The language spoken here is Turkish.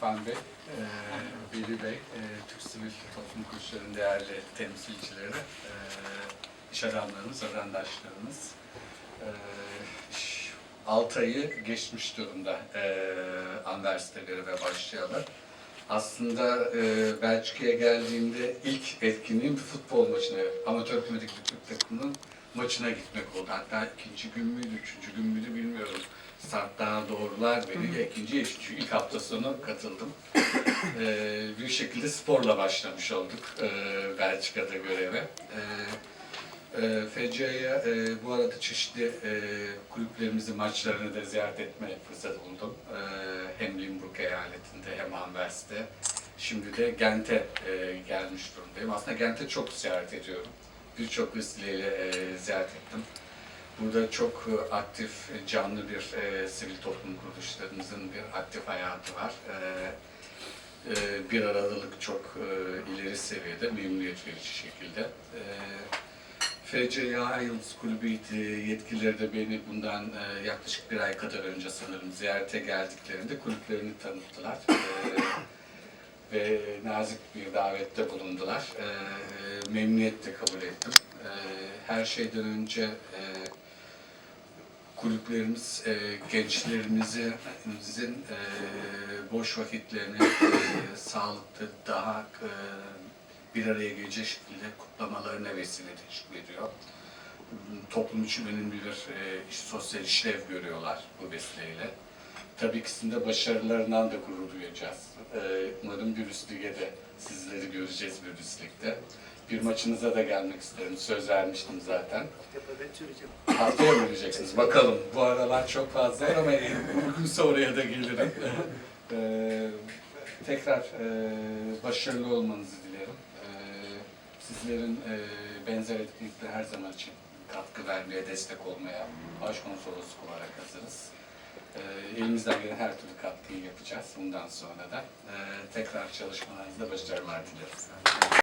İrfan Bey, e, Veli Bey, Türk Sivil Toplum Kuruluşları'nın değerli temsilcileri, e, iş adamlarımız, vatandaşlarımız. E, 6 ayı geçmiş durumda e, üniversiteleri ve başlayalar. Aslında e, Belçika'ya geldiğimde ilk etkinliğim bir futbol maçına, amatör komedik bir takımının maçına gitmek oldu. Hatta ikinci gün müydü, üçüncü gün müydü bilmiyorum. Start daha doğrular beni. İkinci, üçüncü, ilk hafta sonu katıldım. e, bir şekilde sporla başlamış olduk e, Belçika'da göreve. E, e, FC'ye e, bu arada çeşitli e, kulüplerimizin maçlarını da ziyaret etme fırsatı buldum. E, hem Limburg eyaletinde hem Anvers'te. Şimdi de Gent'e e, gelmiş durumdayım. Aslında Gent'e çok ziyaret ediyorum. Birçok vesileyle e, ziyaret ettim. Burada çok e, aktif, e, canlı bir e, sivil toplum kuruluşlarımızın bir aktif hayatı var. E, e, bir aralılık çok e, ileri seviyede, memnuniyet verici şekilde. E, FCA Yıldız Kulübü e, yetkilileri de beni bundan e, yaklaşık bir ay kadar önce sanırım ziyarete geldiklerinde kulüplerini tanıttılar. E, ve nazik bir davette bulundular. E, memnuniyetle kabul ettim. E, her şeyden önce e, kulüplerimiz e, gençlerimizin e, boş vakitlerini e, sağlıklı daha e, bir araya gelecek şekilde kutlamalarına vesile teşkil ediyor. Toplum için önemli bir e, iş- sosyal işlev görüyorlar bu vesileyle. Tabii ikisinde başarılarından da gurur duyacağız. E, umarım bir üst lige de sizleri göreceğiz bir üst ligde. Bir maçınıza da gelmek isterim. Söz vermiştim zaten. Haftaya mı geleceksiniz? Bakalım. Bu aralar çok fazla ama uygunsa oraya da gelirim. Ee, tekrar e, başarılı olmanızı dilerim. Ee, sizlerin e, benzer etkinlikte her zaman için katkı vermeye, destek olmaya başkonsolosluk olarak hazırız. Ee, elimizden gelen her türlü katkıyı yapacağız bundan sonra da. Ee, tekrar çalışmalarınızda başarılar dileriz.